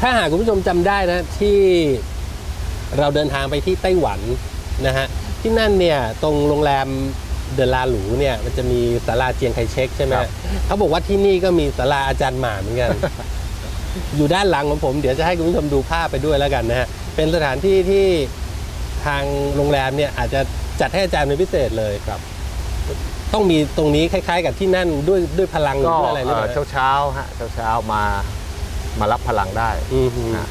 ถ้าหากคุณผู้ชมจำได้นะที่เราเดินทางไปที่ไต้หวันนะฮะที่นั่นเนี่ยตรงโรงแรมเดลาหรูเนี่ยมันจะมีศาลาเจียงไคเช็กใช่ไหมครับ เขาบอกว่าที่นี่ก็มีศาลาอาจารย์หมาเหมือนกัน อยู่ด้านหลังของผมเดี๋ยวจะให้คุณผู้ชมดูภาพไปด้วยแล้วกันนะฮะเป็นสถานที่ที่ทางโรงแรมเนี่ยอาจจะจัดให้อาจารย์เป็นพิเศษเลยครับ ต้องมีตรงนี้คล้าย ๆ กับที่นั่นด้วยด้วยพลังหรือก็ด้วยอะไรหรือเปล่า เช้าเช้าๆฮะเช้าเช้าๆมา มารับพลังได้อืมฮึฮะ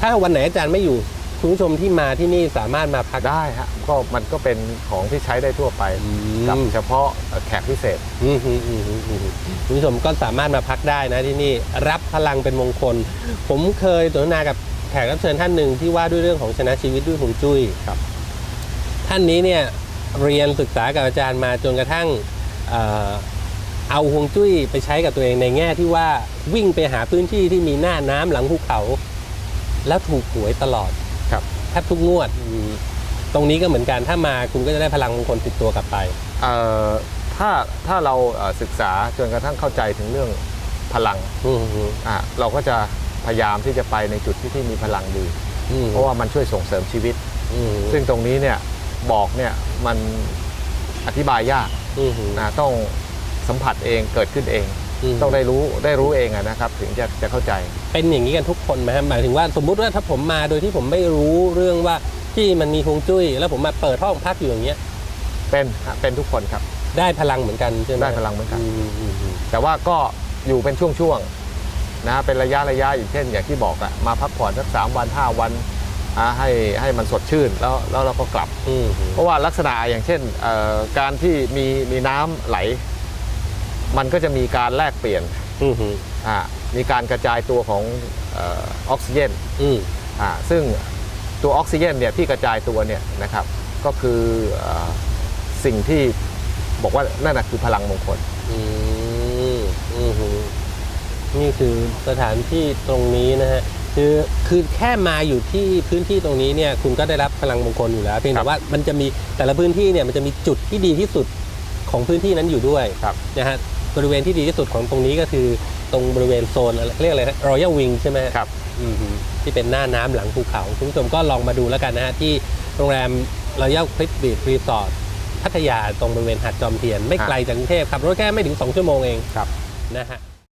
ถ้าวันไหนอาจารย์ไม่อยู่คุณผู้ชมที่มาที่นี่สามารถมาพักได้ฮะก็มันก็เป็นของที่ใช้ได้ทั่วไปอืมกับเฉพาะแขกพิเศษ อืมฮึอืมฮึอืมฮึคุณผู้ชมก็สามารถมาพักได้นะที่นี่รับพลังเป็นมงคล ผมเคยสนทนากับแขกรับเชิญท่านหนึ่งที่ว่าด้วยเรื่องของชนะชีวิตด้วยหงจุ้ยครับ ท่านนี้เนี่ยเรียนศึกษากับอาจารย์มาจนกระทั่งเอ่อเอาฮวงจุ้ยไปใช้กับตัวเองในแง่ที่ว่า วิ่งไปหาพื้นที่ที่มีหน้าน้ำหลังภูเขา แล้วถูกหวยตลอดครับแทบทุกงวดอืมตรงนี้ก็เหมือนกันถ้ามาคุณก็จะได้พลังมงคลติดตัวกลับไปเอ่อถ้าถ้าเราเอ่อศึกษาจนกระทั่งเข้าใจถึงเรื่องพลังอืมฮึอะเราก็จะพยายามที่จะไปในจุดที่ที่มีพลังดีอืมเพราะว่ามันช่วยส่งเสริมชีวิตอืมซึ่งตรงนี้เนี่ยบอกเนี่ยมันอธิบายยากอืมฮึนะต้องสัมผัสเองเกิดขึ้นเองม ต้องได้รู้ได้รู้เองอะนะครับ ถึงจะจะเข้าใจเป็นอย่างนี้กันทุกคนไหมครับหมายถึงว่าสมมุติว่าถ้าผมมาโดยที่ผมไม่รู้เรื่องว่าที่มันมีฮวงจุ้ย แล้วผมมาเปิดห้องพักอยู่อย่างเงี้ยเป็นฮะเป็นทุกคนครับได้พลังเหมือนกันใช่ไหมได้พลังเหมือนกันมอืมอืมแต่ว่าก็อยู่เป็นช่วงๆนะเป็นระยะระยะอย่างเช่น อย่างที่บอกอะมาพักผ่อนสักสามวันห้าวันอะให้ให้มันสดชื่นแล้วแล้วเราก็กลับอืมเพราะว่าลักษณะอย่างเช่นเอ่อการที่มีมีน้ำไหล มันก็จะมีการแลกเปลี่ยนอืมอืมอะมีการกระจายตัวของเออออกซิเจนอืมอะซึ่งตัวออกซิเจนเนี่ยที่กระจายตัวเนี่ยนะครับก็คือเออสิ่งที่บอกว่านั่นนะคือพลังมงคล อืมอืมฮึนี่คือสถานที่ตรงนี้นะฮะคือคือแค่มาอยู่ที่พื้นที่ตรงนี้เนี่ยคุณก็ได้รับพลังมงคลอยู่แล้วเพียงครัแต่บว่ามันจะมีแต่ละพื้นที่เนี่ยมันจะมีจุดที่ดีที่สุดของพื้นที่นั้นอยู่ด้วยครับ นะฮะ บริเวณที่ดีที่สุดของตรงนี้ก็คือตรงบริเวณโซนอะไรเรียกอะไรรอยัลวิงใช่ไหมฮะครับอืมฮึที่เป็นหน้าน้ำหลังภูเขาคุณผู้ชมก็ลองมาดูแล้วกันนะฮะที่โรงแรมรอยัลคลิปบีดรีสอร์ทพัทยาตรงบริเวณหาดจอมเทียน ไม่ไกลจากกรุงเทพขับรถแค่ไม่ถึง 2 ชั่วโมงเองครับนะฮะ